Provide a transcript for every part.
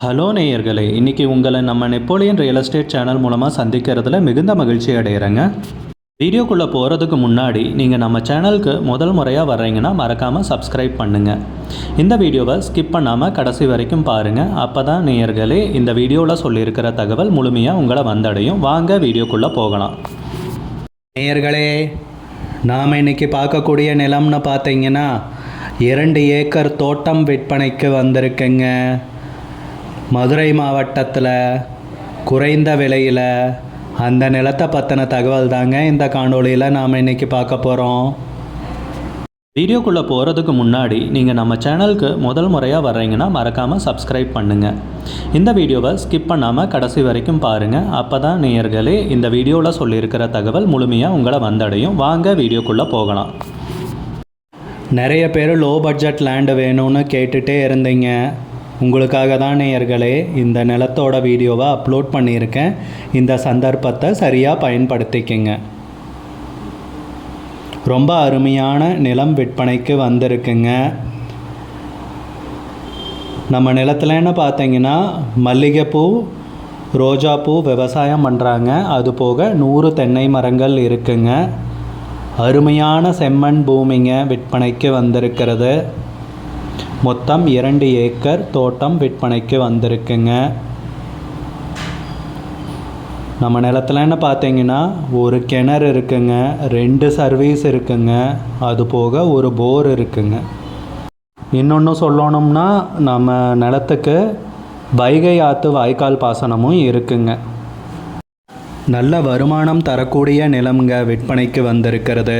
Hello நேயர்களே இன்றைக்கி உங்களை நம்ம நெப்போலியன் ரியல் எஸ்டேட் சேனல் மூலமாக சந்திக்கிறதுல மிகுந்த மகிழ்ச்சி அடைகிறேங்க வீடியோக்குள்ளே போகிறதுக்கு முன்னாடி நீங்கள் நம்ம சேனலுக்கு முதல் முறையாக வர்றீங்கன்னா மறக்காமல் சப்ஸ்கிரைப் பண்ணுங்கள் இந்த வீடியோவை ஸ்கிப் பண்ணாமல் கடைசி வரைக்கும் பாருங்கள் அப்போ தான் நேயர்களே இந்த வீடியோவில் சொல்லியிருக்கிற தகவல் முழுமையாக உங்களை வந்தடையும். வாங்க வீடியோக்குள்ளே போகலாம். நேயர்களே நாம் இன்னைக்கு பார்க்கக்கூடிய நிலம்னு பார்த்தீங்கன்னா இரண்டு ஏக்கர் தோட்டம் விற்பனைக்கு வந்திருக்குங்க. மதுரை மாவட்டத்தில் குறைந்த விலையில் அந்த நிலத்தை பற்றின தகவல் தாங்க இந்த காணொளியில் நாம் இன்னைக்கு பார்க்க போகிறோம் வீடியோக்குள்ளே போகிறதுக்கு முன்னாடி நீங்கள் நம்ம சேனலுக்கு முதல் முறையாக வர்றீங்கன்னா மறக்காமல் சப்ஸ்கிரைப் பண்ணுங்கள் இந்த வீடியோவை ஸ்கிப் பண்ணாமல் கடைசி வரைக்கும் பாருங்கள் அப்போ தான் நேயர்களே இந்த வீடியோவில் சொல்லியிருக்கிற தகவல் முழுமையாக உங்களை வந்தடையும். வாங்க வீடியோக்குள்ளே போகலாம். நிறைய பேர் லோ பட்ஜெட் லேண்டு வேணும்னு கேட்டுகிட்டே இருந்தீங்க. உங்களுக்காக தான் நேயர்களே இந்த நிலத்தோட வீடியோவை அப்லோட் பண்ணியிருக்கேன். இந்த சந்தர்ப்பத்தை சரியாக பயன்படுத்திக்கங்க. ரொம்ப அருமையான நிலம் விற்பனைக்கு வந்திருக்குங்க. நம்ம நிலத்துலன்னு பார்த்தீங்கன்னா மல்லிகைப்பூ ரோஜாப்பூ விவசாயம் பண்ணுறாங்க அது போக நூறு தென்னை மரங்கள் இருக்குங்க. அருமையான செம்மண் பூமிங்க விற்பனைக்கு வந்திருக்கிறது. மொத்தம் இரண்டு ஏக்கர் தோட்டம் விற்பனைக்கு வந்திருக்குங்க. நம்ம நிலத்துலன்னு பார்த்தீங்கன்னா ஒரு கிணறு இருக்குங்க ரெண்டு சர்வீஸ் இருக்குங்க அது போக ஒரு போர் இருக்குங்க. இன்னொன்று சொல்லணும்னா நம்ம நிலத்துக்கு வைகை ஆற்று வாய்க்கால் பாசனமும் இருக்குங்க. நல்ல வருமானம் தரக்கூடிய நிலம்ங்க விற்பனைக்கு வந்திருக்கிறது.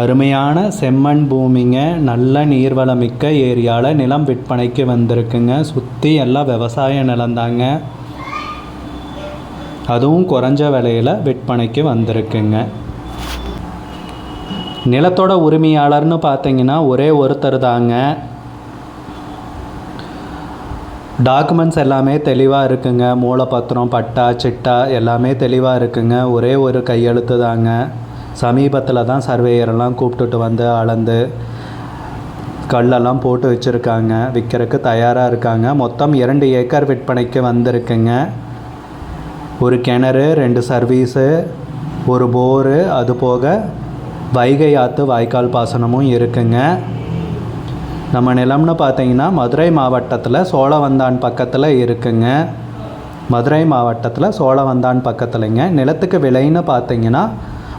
அருமையான செம்மண் பூமிங்க. நல்ல நீர்வளமிக்க ஏரியாவில் நிலம் விற்பனைக்கு வந்திருக்குங்க. சுற்றி எல்லாம் விவசாய நிலம்தாங்க அதுவும் குறைஞ்ச விலையில் விற்பனைக்கு வந்திருக்குங்க. நிலத்தோட உரிமையாளர்னு பார்த்தீங்கன்னா ஒரே ஒருத்தர் தாங்க. டாக்குமெண்ட்ஸ் எல்லாமே தெளிவாக இருக்குங்க. மூலப்பத்திரம் பட்டா சிட்டா எல்லாமே தெளிவாக இருக்குங்க. ஒரே ஒரு கையெழுத்து தாங்க. சமீபத்தில் தான் சர்வேயரெல்லாம் கூப்பிட்டுட்டு வந்து அளந்து கல்லெல்லாம் போட்டு வச்சுருக்காங்க. விற்கிறதுக்கு தயாராக இருக்காங்க. மொத்தம் இரண்டு ஏக்கர் விற்பனைக்கு வந்திருக்குங்க. ஒரு கிணறு ரெண்டு சர்வீஸு ஒரு போரு அது போக வைகை ஆற்று வாய்க்கால் பாசனமும் இருக்குங்க. நம்ம நிலம்னு பார்த்தீங்கன்னா மதுரை மாவட்டத்தில் சோழவந்தான் பக்கத்தில் இருக்குங்க. மதுரை மாவட்டத்தில் சோழவந்தான் பக்கத்துலங்க. நிலத்துக்கு விலைன்னு பார்த்தீங்கன்னா